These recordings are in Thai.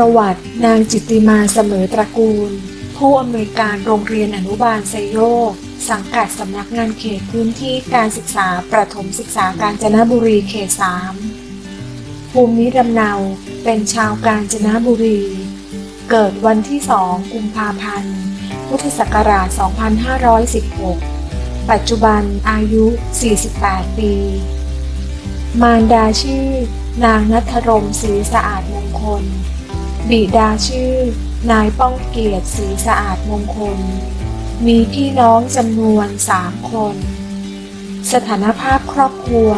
ประวัตินางจิตติมาเสมอตระกูล ผู้อำนวยการโรงเรียนอนุบาลไซโยก สังกัดสำนักงานเขตพื้นที่การศึกษาประถมศึกษากาญจนบุรีเขต3ภูมิลำเนาเป็นชาวกาญจนบุรี เกิดวันที่2กุมภาพันธ์ พุทธศักราช 2516 ปัจจุบันอายุ 48 ปี มารดาชื่อนางนัทรมศรีสะอาดมงคล บิดาชื่อ นายป้องเกียรติศรีสะอาดมงคล มีพี่น้องจำนวนสามคน สถานภาพครอบครัว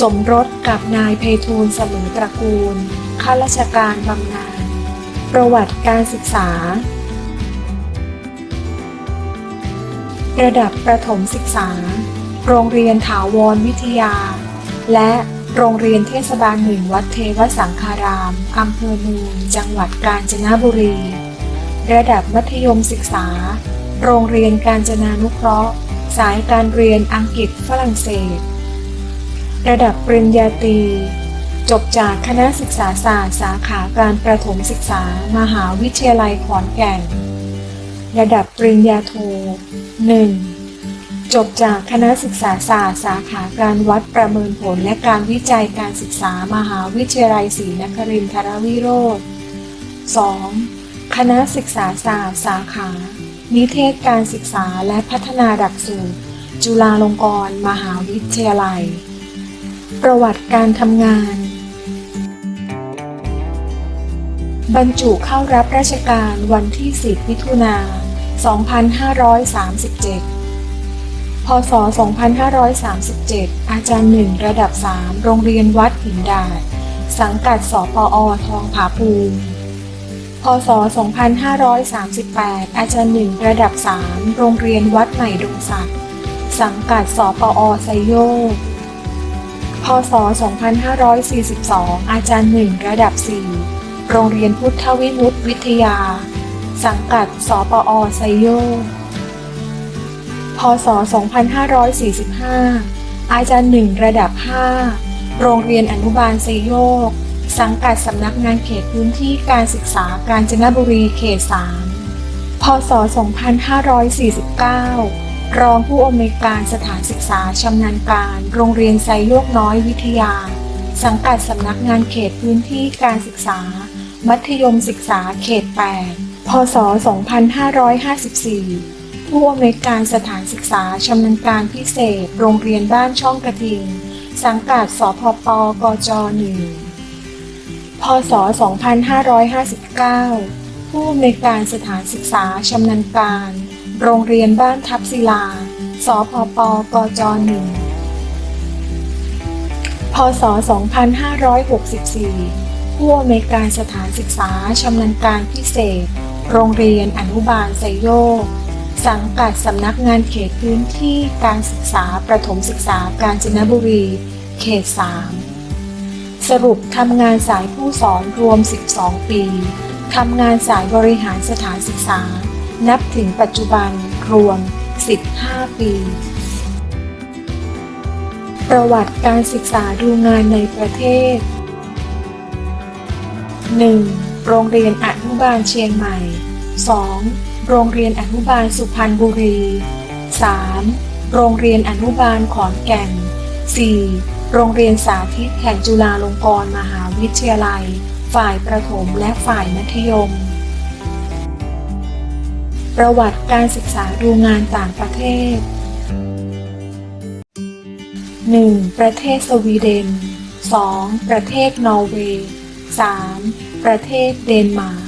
สมรสกับนายเพทูลเสมอตระกูล ข้าราชการบำนาญ ประวัติการศึกษา ระดับประถมศึกษา โรงเรียนถาวรวิทยา และ โรงเรียนเทศบาลหนึ่งวัดเทวสังคารามอำเภอเมืองจังหวัดกาญจนบุรี ระดับมัธยมศึกษา โรงเรียนการจนานุเคราะห์ สายการเรียนอังกฤษฝรั่งเศส ระดับปริญญาตรี จบจากคณะศึกษาศาสตร์สาขาการประถมศึกษา มหาวิทยาลัยขอนแก่น ระดับปริญญาโท 1. จบจากคณะศึกษาศาสตร์สาขาการวัดประเมินผลและการวิจัยการศึกษามหาวิทยาลัยศรีนครินทรวิโรธ 2. คณะศึกษาศาสตร์สาขา นิเทศการศึกษาและพัฒนาหลักสูตร จุฬาลงกรณ์มหาวิทยาลัย ประวัติการทำงาน บรรจุเข้ารับราชการวันที่ 10 มิถุนา 2537 พศ 2537 อาจารย์หนึ่งระดับ 3 โรงเรียนวัดหินดาด สังกัดสปอทองผาภูมิ พศ 2538 อาจารย์หนึ่งระดับ 3 โรงเรียนวัดใหม่ดงสักสังกัดสปอไซโยกพศ 2542 อาจารย์หนึ่งระดับ 4 โรงเรียนพุทธวิมุตติวิทยา สังกัด สปอไซโยก พศ 2545 อาจารย์หนึ่งระดับ 5 โรงเรียนอนุบาลไซโยก สังกัดสำนักงานเขตพื้นที่การศึกษากาญจนบุรีเขต 3 พศ 2549 รองผู้อำนวยการสถานศึกษาชำนาญการ โรงเรียนไซโยกน้อยวิทยา สังกัดสำนักงานเขตพื้นที่การศึกษา มัธยมศึกษาเขต 8 พศ 2554 ผู้อำนวยการสถานศึกษาชำนาญการพิเศษ โรงเรียนบ้านช่องกระทิง สังกัดสพปกจ1พศ 2559 ผู้อำนวยการสถานศึกษาชำนาญการ โรงเรียนบ้านทับศิลา สพปกจ1พศ 2564 ผู้อำนวยการสถานศึกษาชำนาญการพิเศษ โรงเรียนอนุบาลไซโยก สังกัดสำนักงานเขตพื้นที่การศึกษาประถมศึกษากาญจนบุรี เขต 3 สรุปทำงานสายผู้สอนรวม 12 ปี ทำงานสายบริหารสถานศึกษา นับถึงปัจจุบันรวม 15 ปี ประวัติการศึกษาดูงานในประเทศ 1. โรงเรียนอนุบาลเชียงใหม่ 2. โรงเรียนอนุบาลสุพรรณบุรี 3. โรงเรียนอนุบาลขอนแก่น 4. โรงเรียนสาธิตแห่งจุฬาลงกรณ์มหาวิทยาลัย ฝ่ายประถมและฝ่ายมัธยม ประวัติการศึกษาดูงานต่างประเทศ 1. ประเทศสวีเดน 2. ประเทศนอร์เวย์ 3. ประเทศเดนมาร์ก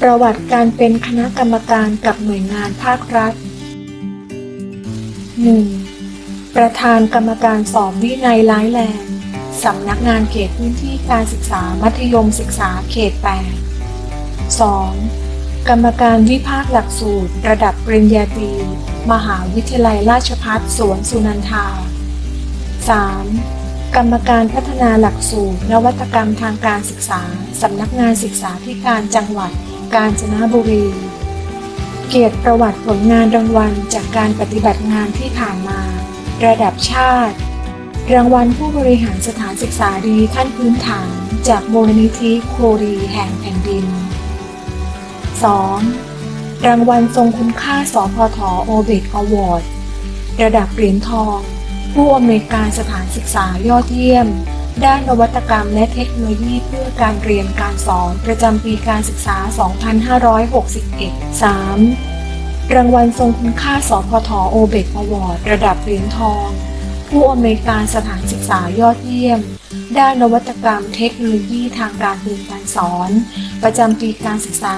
ประวัติการเป็นคณะกรรมการกับหน่วยงานภาครัฐ 1. ประธานกรรมการสอบวินัยร้ายแรงสำนักงานเขตพื้นที่การศึกษามัธยมศึกษาเขต 8 2. กรรมการวิพากษ์หลักสูตร ระดับปริญญาตรีมหาวิทยาลัยราชภัฏสวนสุนันทา 3. กรรมการพัฒนาหลักสูตร นวัตกรรมทางการศึกษา สำนักงานศึกษาธิการจังหวัด กาญจนบุรี เกียรติประวัติผลงานรางวัลจากการปฏิบัติงานที่ผ่านมา ระดับชาติ รางวัลผู้บริหารสถานศึกษาดีขั้นพื้นฐาน จากมูลนิธิโครีแห่งแผ่นดิน 2. รางวัลทรงคุณค่าสพทโอเบกอวอร์ดระดับเหรียญทอง ผู้อำนวยการสถานศึกษายอดเยี่ยม ด้านนวัตกรรมและเทคโนโลยีเพื่อการเรียนการสอนประจำปีการศึกษา 2561 3. รางวัลทรงคุณค่าสพทโอเบกอวอร์ดระดับเหรียญทอง ผู้อำนวยการสถานศึกษายอดเยี่ยม ด้านนวัตกรรมเทคโนโลยีทางการเรียนการสอน ประจำปีการศึกษา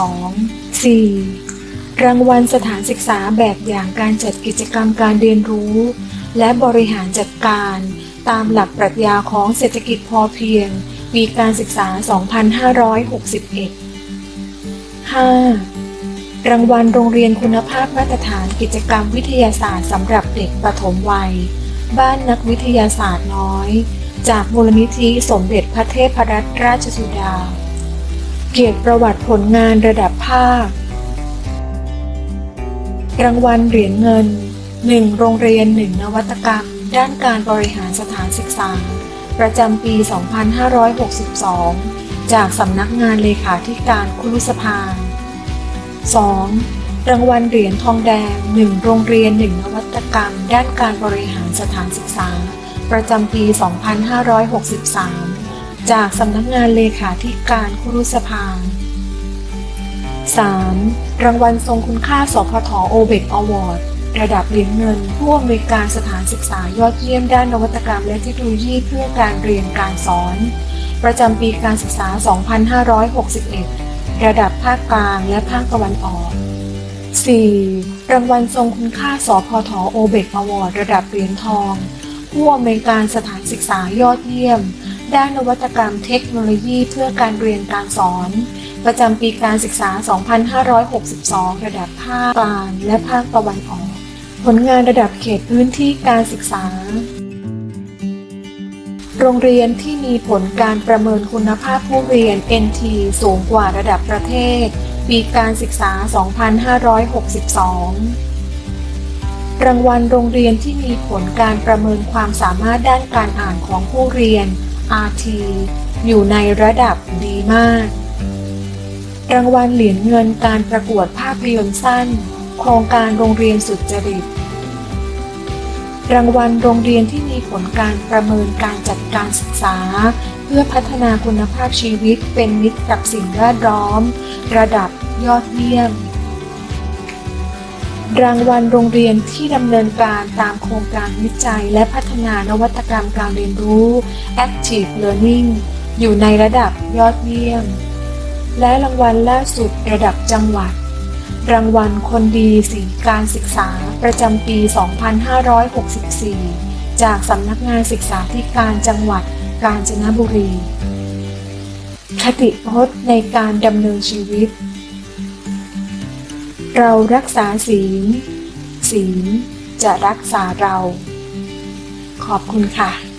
2562 4. รางวัลสถานศึกษาแบบอย่างการจัดกิจกรรมการเรียนรู้ และบริหารจัดการ ตามหลักปรัชญาของเศรษฐกิจพอเพียง ปีการศึกษา 2561 5. รางวัลโรงเรียนคุณภาพมาตรฐานกิจกรรมวิทยาศาสตร์สำหรับเด็กปฐมวัย บ้านนักวิทยาศาสตร์น้อย จากมูลนิธิสมเด็จพระเทพรัตนราชสุดา เกียรติประวัติผลงานระดับภาค รางวัลเหรียญเงิน 1 โรงเรียน 1 นวัตกรรม ด้านการบริหารสถานศึกษา ประจำปี 2562 จากสำนักงานเลขาธิการคุรุสภา 2. รางวัลเหรียญทองแดง 1 โรงเรียน 1 นวัตกรรม ด้านการบริหารสถานศึกษา ประจำปี 2563 จากสำนักงานเลขาธิการคุรุสภา 3. รางวัลทรงคุณค่าสพทโอเบกอวอร์ด ระดับเหรียญเงินผู้อำนวยการสถานศึกษายอดเยี่ยมด้านนวัตกรรมและเทคโนโลยีเพื่อการเรียนการสอน ประจำปีการศึกษา 2561 ระดับภาคกลางและภาคตะวันออก 4. รางวัลทรงคุณค่าสพทโอเบกอวอร์ดระดับเหรียญทอง ผู้อำนวยการสถานศึกษายอดเยี่ยม ด้านนวัตกรรมเทคโนโลยีเพื่อการเรียนการสอน ประจำปีการศึกษา 2562 ระดับภาคกลางและภาคตะวันออก ผลงานระดับเขตพื้นที่การศึกษา โรงเรียนที่มีผลการประเมินคุณภาพผู้เรียน NT สูงกว่าระดับประเทศ ปีการศึกษา 2562 รางวัลโรงเรียนที่มีผลการประเมินความสามารถด้านการอ่านของผู้เรียน RT อยู่ในระดับดีมาก รางวัลเหรียญเงินการประกวดภาพยนตร์สั้น โครงการโรงเรียนสุดจริต รางวัลโรงเรียนที่มีผลการประเมินการจัดการศึกษา เพื่อพัฒนาคุณภาพชีวิตเป็นมิตรกับสิ่งแวดล้อม ระดับยอดเยี่ยม รางวัลโรงเรียนที่ดำเนินการตามโครงการวิจัยและพัฒนานวัตกรรมการเรียนรู้ Active Learning อยู่ในระดับยอดเยี่ยม และรางวัลล่าสุดระดับจังหวัด รางวัลคนดีสีการศึกษาประจำปี 2564 จากสำนักงานศึกษาธิการจังหวัดกาญจนบุรี คติพจน์ในการดำเนินชีวิต เรารักษาศีล ศีลจะรักษาเรา ขอบคุณค่ะ